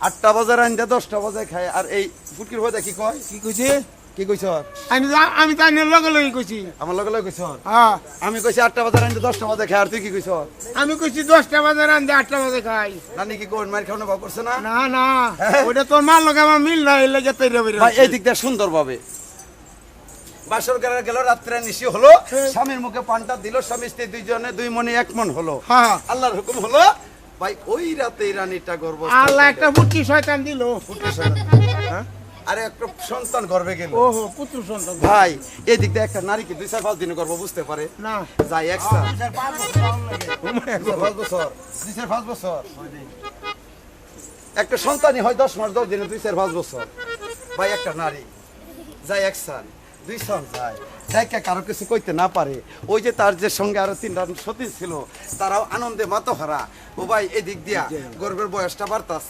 আটটা বাজার আনতে দশটা বাজায় খায়। আর এই ফুটকির ভাজা কি কয়? কি কইছে? কি কইছ? আমি আমি তো আইনের লগে লগে কইছি। আমার লগে লগে কইছ? হ্যাঁ। আমি কইছি আটটা বাজার আনতে দশটা বাজায় খায়। আর তুই কি কইছ? আমি কইছি দশটা বাজে রান্ধে আটটা বাজে খাই। নানি কি কোন মার খাওয়ানো ভাব করছে না? না না। ওইটা তোর মার লগে আমার মিল না এই লেগে তৈরি হবে। ভাই এই দিকটা সুন্দর পাবে বাসর করে গেল রাত্রে নিশি হলো। হ্যাঁ। স্বামীর মুখে পানটা দিল স্বামী স্ত্রী দুইজনে দুই মনে এক মন হলো। হ্যাঁ। আল্লাহর হুকুম হলো ভাই ওই রাতে রানীটা গর্ব আল্লাহ একটা বুটকি শয়তান দিল। আরে একটা সন্তান গর্বে গেল। ওহো পুত্র সন্তান। ভাই এই দিকটা একটা নারীকে দুই চার পাঁচ দিনে গর্ব বুঝতে পারে। না। যাই এক চার। পাঁচ বছর দুই চার পাঁচ বছর। একটা সন্তানই হয় দশ মাস দশ দিনে দুই চার পাঁচ বছর। ভাই একটা নারী। যাই এক সাল দুই সাল যায়। যাইকে কারও কিছু কইতে না পারে। ওই যে তার যে সঙ্গে আরও তিনটা সতী ছিল তারাও আনন্দে মাতোহারা। ও ভাই এদিক দিয়া গর্বের বয়সটা বাড়তাছে।